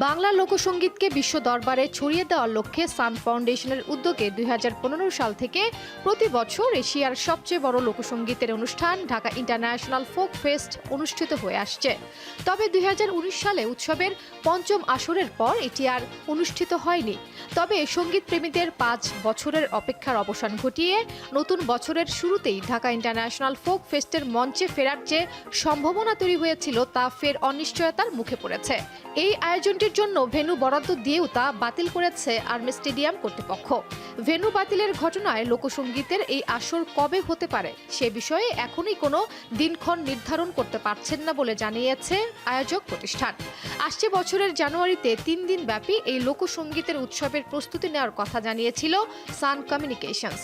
বাংলা লোকসঙ্গীতকে বিশ্ব দরবারে ছড়িয়ে দেওয়ার লক্ষ্যে সান ফাউন্ডেশনের উদ্যোগে দুই হাজার পনেরো সাল থেকে প্রতি বছর এশিয়ার সবচেয়ে বড় লোকসঙ্গীতের অনুষ্ঠান ঢাকা ইন্টারন্যাশনাল ফোক ফেস্ট অনুষ্ঠিত হয়ে আসছে। তবে দু হাজার উনিশ সালে উৎসবের পঞ্চম আসরের পর এটি আর অনুষ্ঠিত হয়নি। তবে সংগীত প্রেমীদের পাঁচ বছরের অপেক্ষার অবসান ঘটিয়ে নতুন বছরের শুরুতেই ঢাকা ইন্টারন্যাশনাল ফোক ফেস্টের মঞ্চে ফেরার যে সম্ভাবনা তৈরি হয়েছিল তা ফের অনিশ্চয়তার মুখে পড়েছে। এই আয়োজনটির জন্য ভেন্যু বরাদ্দ দিয়েও তা বাতিল করেছে আর্মি স্টেডিয়াম কর্তৃপক্ষ। ভেন্যু বাতিলের ঘটনায় লোকসঙ্গীতের এই আসর কবে হতে পারে সে বিষয়ে এখনই কোনো দিনক্ষণ নির্ধারণ করতে পারছেন না বলে জানিয়েছে আয়োজক প্রতিষ্ঠান। আসছে বছরের জানুয়ারিতে তিন দিন ব্যাপী এই লোকসঙ্গীতের উৎসবের প্রস্তুতি নেওয়ার কথা জানিয়েছিল সান কমিউনিকেশনস।